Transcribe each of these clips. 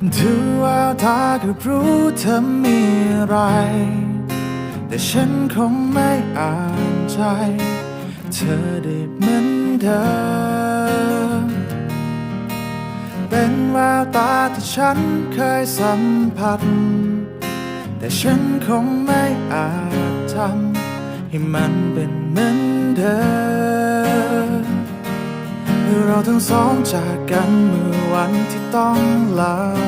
ดูแววตาก็รู้เธอมีอะไร แต่ฉันคงไม่อ่านใจ เธอได้เหมือนเดิมเป็นแววตาที่ฉันเคยสัมผัส แต่ฉันคงไม่อาจทำให้มันเป็นเหมือนเดิมเราทั้งสองจากกันเมื่อวันที่ต้องลา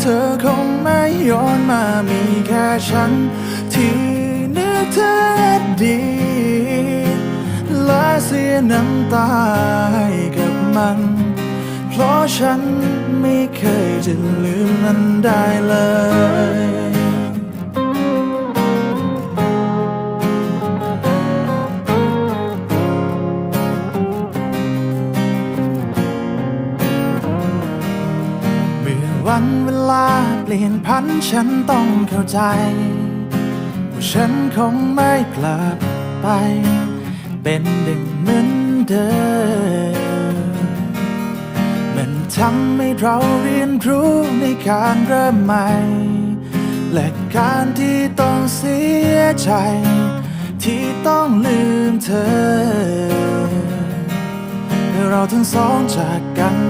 เธอคงไม่ย้อนมามีแค่ฉัน ที่นึกเธอดี และเสียน้ำตาให้กับมัน เพราะฉันไม่เคยจะลืมมันได้เลย วันเวลาเปลี่ยนพันฉันต้องเข้าใจ ว่าฉันคงไม่กลับไป เป็นดึงเหมือนเดิมมันทำให้เราเรียนรู้ในการเริ่มใหม่ และการที่ต้องเสียใจ ที่ต้องลืมเธอเราทั้งสองจากกัน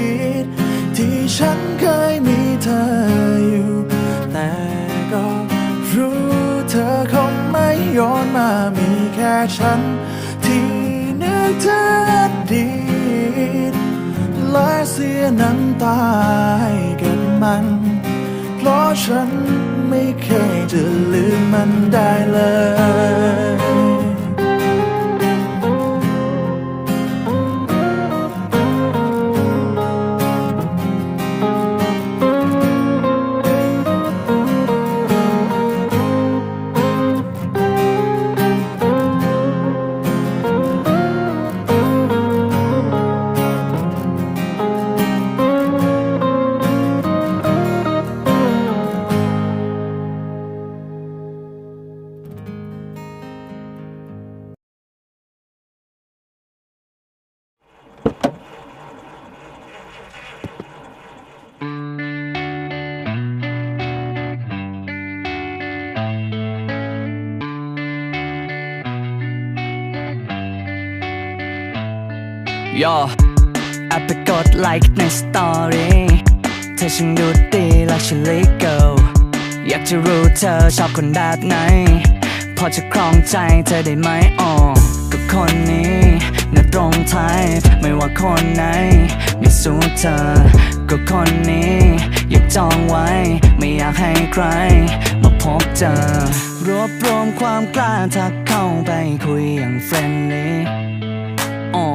ที่ฉันเคยมีเธออยู่ แต่ก็รู้เธอคงไม่ย้อนมามีแค่ฉัน ที่นึกถึงอดีตและเสียน้ำตาให้กับมัน เพราะฉันไม่เคยจะลืมมันได้เลย ย่อแอปไปกดไลค์ในสตอรี่เธอช่างดูดีและฉันลิเกิลอยากจะรู้เธอชอบคนแบบไหน พอจะครองใจเธอได้ไหมอ๋อก็คนนี้น่าตรงไทยไม่ว่าคนไหน ไม่สู้เธอ ก็คนนี้ อยากจองไว้ ไม่อยากให้ใคร มาพบเจอ รวบรวมความกล้าทักเข้าไปคุยอย่างเฟรนลี่อ๋อ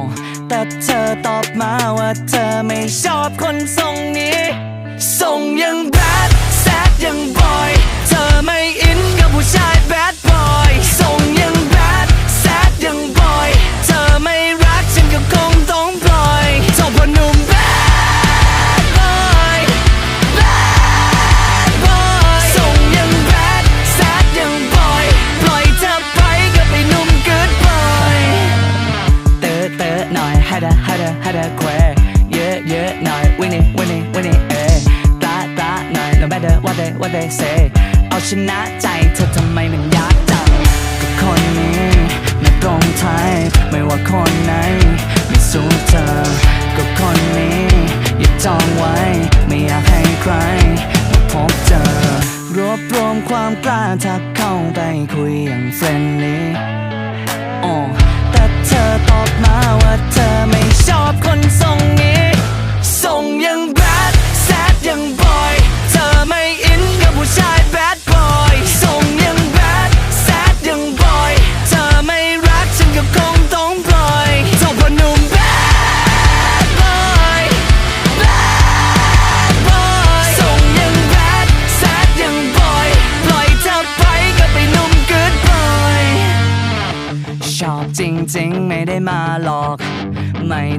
แต่เธอตอบมาว่าเธอไม่ชอบคนทรงนี้ ทรงยังแบดแซดยัง ให้ได้ให้ได้ให้ได้แควเยอะเยอะหน่อย winning winning winning เอตาตาหน่อย no matter what they what they say เอาชนะใจเธอทำไมมันยากจังกับคนนี้ไม่ตรงไทยไม่ว่าคนไหนไม่สู้เธอกับคนนี้อย่าจองไว้ไม่อยากให้ใครมาพบเจอรวบรวมความกล้าทักเข้าไปคุยอย่างเฟรนลี่แต่เธอตอบมา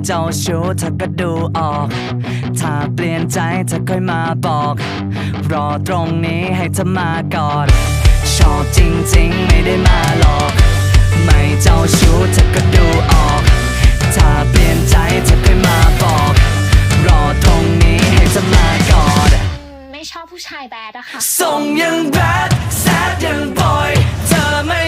เจ้าชู้เธอก็ดูออก ถ้าเปลี่ยนใจเธอค่อยมาบอก รอตรงนี้ให้เธอมากอดชอบจริง ๆ ไม่ได้มาหลอก ไม่เจ้าชู้เธอก็ดูออก ถ้าเปลี่ยนใจเธอค่อยมาบอก รอตรงนี้ให้เธอมากอด ไม่ชอบผู้ชายแบดอะค่ะ ส่งยังแบดแซดยังบอย เธอไม่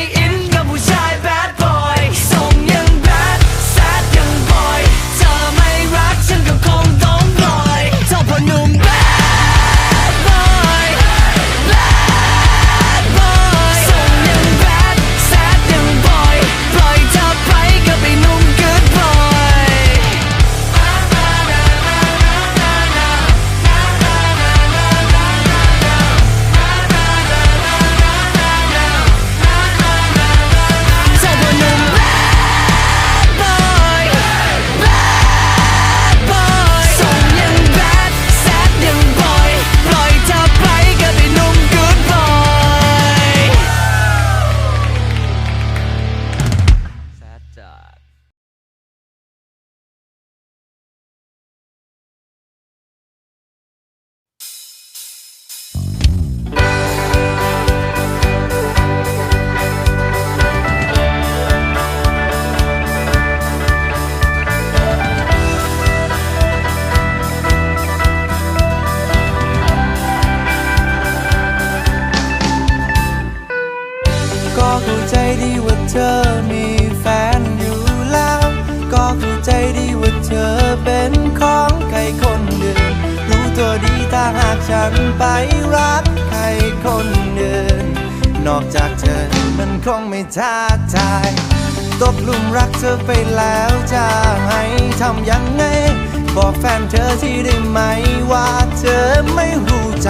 เธอมีแฟนอยู่แล้ว ก็เข้าใจดีว่าเธอเป็นของใครคนเดิมรู้ตัวดีถ้าหากฉันไปรักใครคนเดินนอกจากเธอมันคงไม่ท้าทายตกลุมรักเธอไปแล้วจะให้ทำยังไง บอกแฟนเธอที่ได้ไหมว่าเธอไม่รู้จั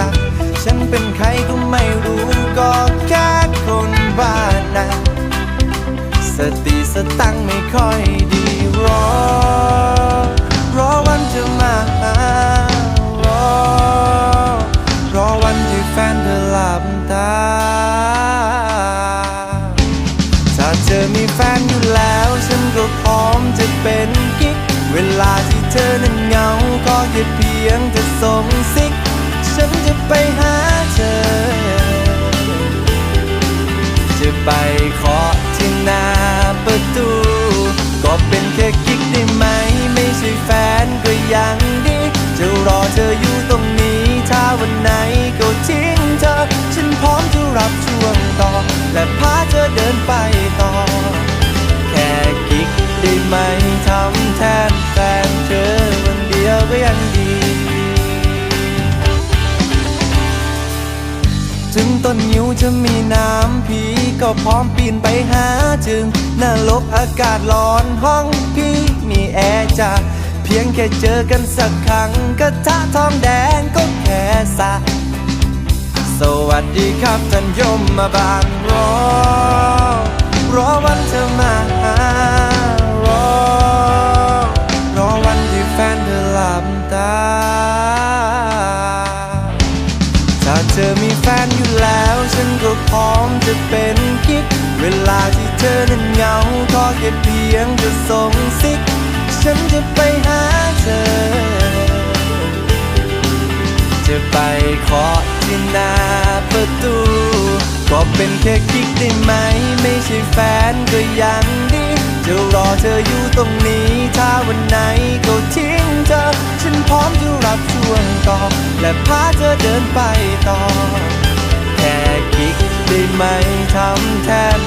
ต้นยิ้วจะมีน้ำพีก็พร้อมปีนไปหาจึงนรกอากาศร้อนห้องพี่มีแอร์จ้าเพียงแค่เจอกันสักครั้งกระทะทองแดงก็แค่สะสวัสดีครับท่านยมมาบางรอรอวันเธอมาหา เธอนั้นเหงาก็แค่เพียงจะส่งซิกฉันจะไปหาเธอ จะไปเคาะที่หน้าประตู ก็เป็นแค่กิ๊กได้ไหม ไม่ใช่แฟนก็ยังดี จะรอเธออยู่ตรงนี้ ถ้าวันไหนก็ทิ้งเธอ ฉันพร้อมจะรับช่วงต่อ และพาเธอเดินไปต่อ แค่กิ๊กได้ไหมทำแทน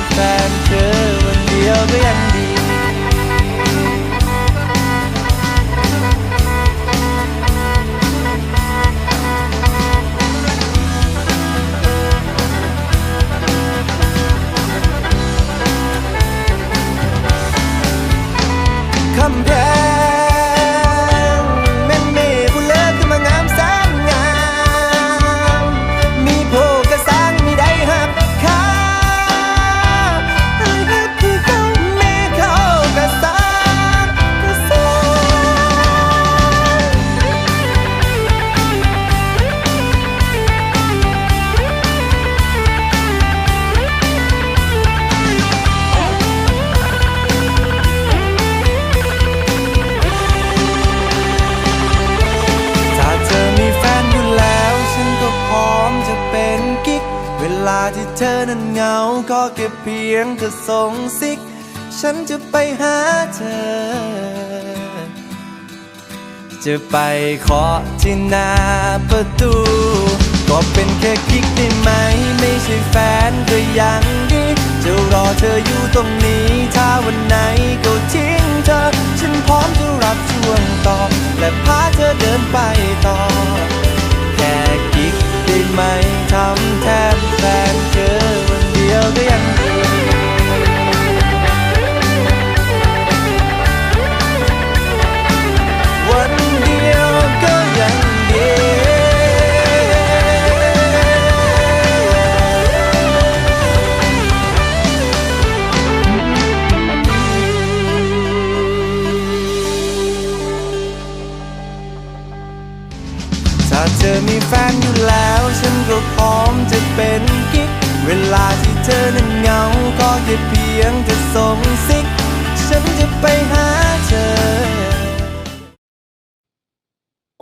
เพียงเธอส่งซิก ฉันจะไปหาเธอ จะไปเคาะที่หน้าประตู ก็เป็นแค่กิ๊กได้ไหม ไม่ใช่แฟนก็ยังดี จะรอเธออยู่ตรงนี้ ถ้าวันไหนก็ทิ้งเธอ ฉันพร้อมจะรับช่วงต่อ และพาเธอเดินไปต่อ แค่กิ๊กได้ไหมทำแทนแฟนเธอ วันเ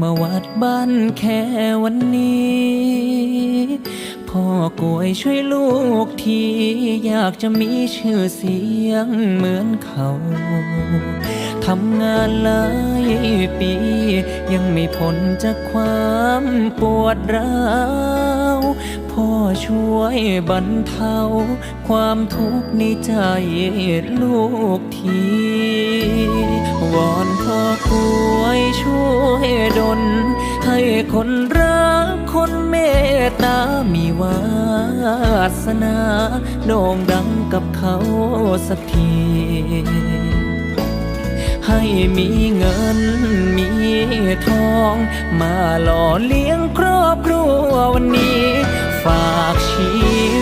มาวัดบ้านแค่วันนี้ พ่อกวยช่วยลูกทีอยากจะมีชื่อเสียงเหมือนเขาทำงานหลายปี ยังไม่พ้นจากความปวดร้าว ช่วยบรรเทา ความทุกข์ในใจลูกทีวอนพ่อกลวยช่วยดลให้คนรักคนเมตตา มีวาสนาโด่งดังกับเขาสักทีให้มีเงินมีทอง มาหล่อเลี้ยงครอบครัววันนี้ ฝากชี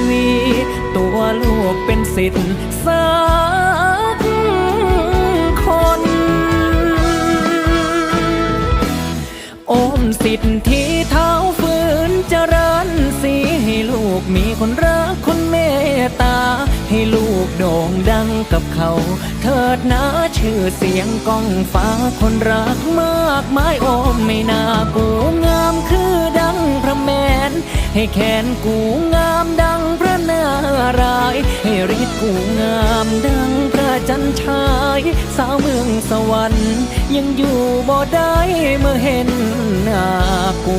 วิตตัวลูกเป็นสิทธิ์สักคนโอมสิทธิ์ที่เท้าฟื้นเจริญสีให้ลูกมีคนรักคนเมตตา ให้ลูกโด่งดังกับเขา เถิดนะชื่อเสียงก้องฟ้าคนรักมากมายโอมไม่น่ากูงามคือดังพระแมน ให้แขนกูงามดังพระนารายให้ฤทธิ์กูงามดังพระจันทราย สาวเมืองสวรรค์ยังอยู่บ่ได้เมื่อเห็นหน้ากู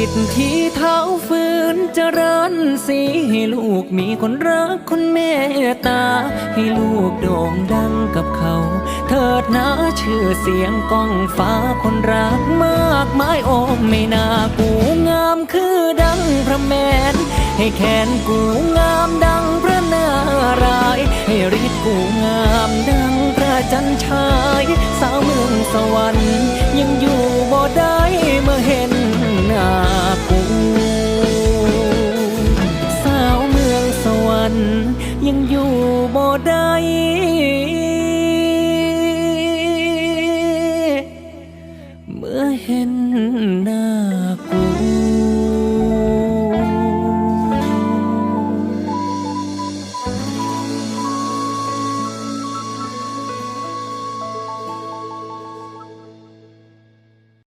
สิทธิเท้าฟื้นจเจริญสีให้ลูกมีคนรักคนเมตตา ให้ลูกโด่งดังกับเขา เถิดนะชื่อเสียงก้องฟ้าคนรักมากมายโอ้ไม่น่ากูงามคือดังพระแมน ให้แขนกูงามดังพระนารายให้ฤทธิ์กูงามดังพระจันทรายสาวเมืองสวรรค์